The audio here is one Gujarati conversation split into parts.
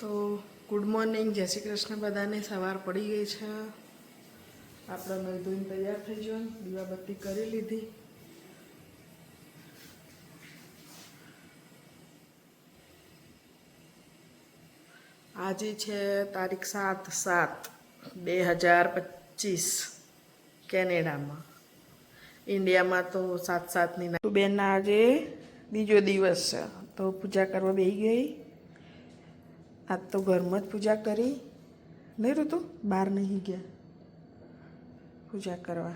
તો ગુડ મોર્નિંગ, જય શ્રી કૃષ્ણ. બધાને સવાર પડી ગઈ છે. આપણે નહીં ધોઈને તૈયાર થઈ જવાનું દીવાબત્તી કરી લીધી. આજે છે તારીખ સાત સાત બે હજાર પચીસ કેનેડામાં. ઇન્ડિયામાં તો સાત સાતની બેનના આજે બીજો દિવસ છે. તો પૂજા કરવા બેસી ગઈ. આજ તો ઘરમાં જ પૂજા કરી. નહીં ઋતુ? બહાર નહીં ગયા. પૂજા કરવા.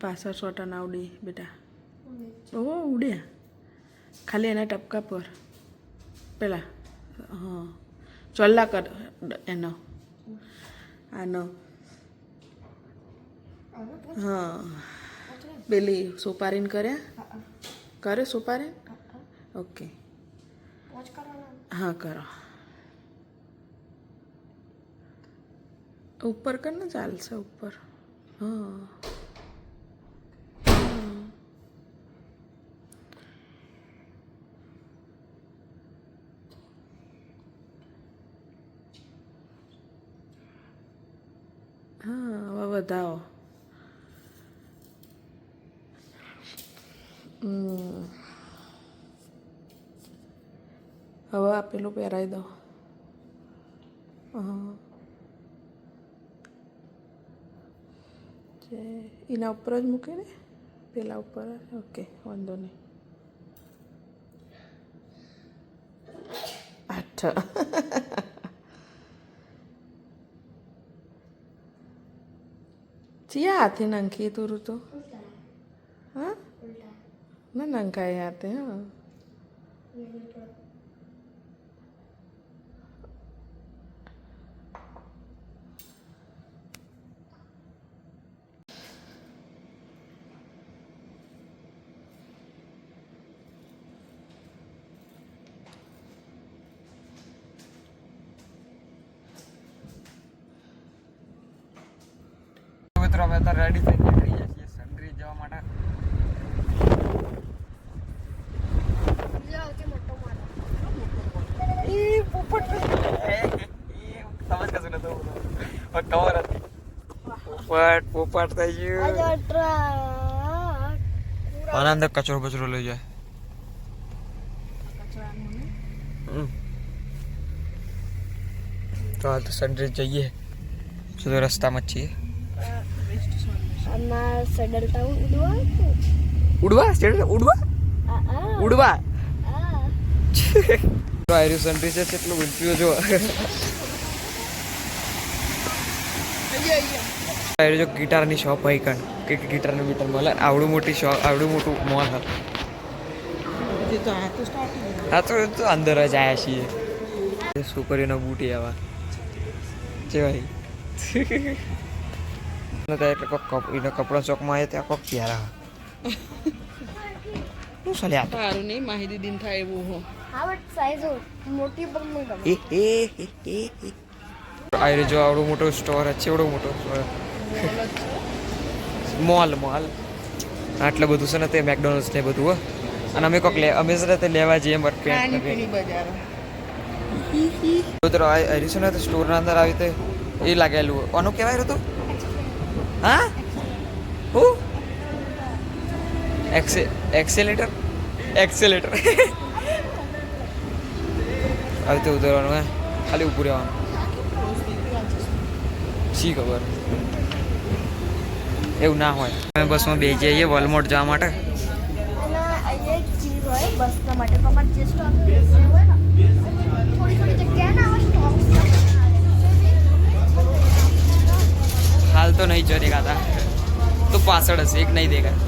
પાછળ સોટા ના ઉડી બેટા. ઓ ઉડ્યા ખાલી એના ટપકા પર. પેલા હા. ચોલ્લા કર એનો. આનો હા. પેલી સોપારીને કર્યા? કરે સોપારી? ઓકે. હા કરો. ઉપર કર ને ચાલશે ઉપર. હા. હા હવે વધાવો. હવે આ પેલું પહેરાવી દો જે એના ઉપર જ મૂકી ને પેલા ઉપર ઓકે વાંધો નહીં આઠ હાથે નાંખી તું ઋતુ હા ના નાંખાય હાથે હા મિત્રો અમે તો રેડી થઈ નીકળી છીએ સનરી જવા માટે. પોપટ પોપટ થઈ ગયું આના અંદર કચરો બચરો લઈ જાય. તો હાલ તો સનરી જઈએ. સીધો રસ્તામાં જ છીએ. આમાં સડલતા ઉડવા ઉડવા? સ્ટેડ ઉડવા? આ આ. ઉડવા? આ. આયુ કેટલું ઊંચું જો આયુ જો ગિટારની શોપ હોય કણ કે ગિટારની બીટર મળે? આવડું મોટી શોપ આવડું મોટું મોલ હા. તો તો તો તો અંદર જ આવ્યા છીએ. છોકરીનો બુટી આવા. છે ભાઈ. તો એટલે કોક કપ એનો કપડા ચોકમાં આવે ત્યાં કોક પ્યારા શું ચાલે આ તો? સારું નહીં માહી દીદીને થાય એવું હો હા બટ સાઈઝ મોટી પણ મને ગમે એ એ એ એ એ જો આવડું મોટો સ્ટોર છે એવડો મોટો સ્ટોર મોલ મોલ આટલું બધું છે ને તે મેકડોનલ્ડ ને બધું હો અને અમે કોક લે અમે છે તે લેવા જઈએ નાની માર્કેટ બજાર મિત્રો આવી છે ને તો સ્ટોરના અંદર આવી તે એ લાગેલું આનું કહેવાય હતું હા હું એક્સે એક્સેલેટર એક્સેલેટર આવી રીતે ઉતરવાનું હે. ખાલી ઊભું રહેવાનું શી ખબર? એવું ના હોય. અમે બસમાં બે જઈએ વલમોટ જવા માટે. બસના માટે. તમારે જે હોય ને, થોડી થોડી જગ્યા ના સ્ટોપ હાલ તો નહીં જો દેખાતા. તો પાછળ હશે, એક નહીં દેખાય.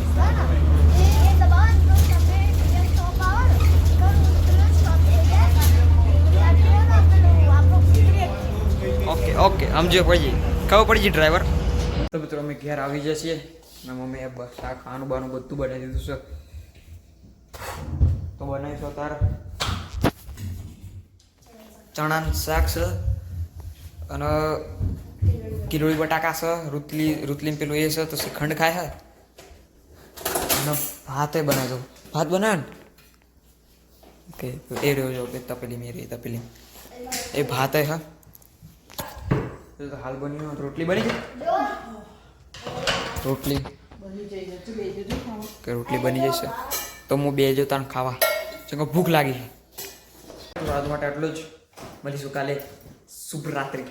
ઓકે ઓકે સમજો પડી ખબર પડી ડ્રાઈવર? તો મિત્રો, અમે ઘેર આવી જઈએ ને મમ્મી એ બસ, આ ખાવાનું બાનું બધું બનાવી દીધું છે. તો બનાવીશું તાર ચણાનું શાક છે. અને કિલોળી બટાકા છે રૂતલી રૂતલીને પેલું એ છે તો શ્રીખંડ ખાય હે અને ભાતે બનાવી દો ભાત બનાવે ને ઓકે એ રહ્યો જો કે તપેલી મેં રહી તપેલી એ ભાત હે હાલ બની રોટલી બની ગઈ રોટલી કે રોટલી બની જશે તો હું બે જો તને ખાવા ચંગો ભૂખ લાગી છે આજ માટે આટલું જ મળીશું કાલે શુભ રાત્રિ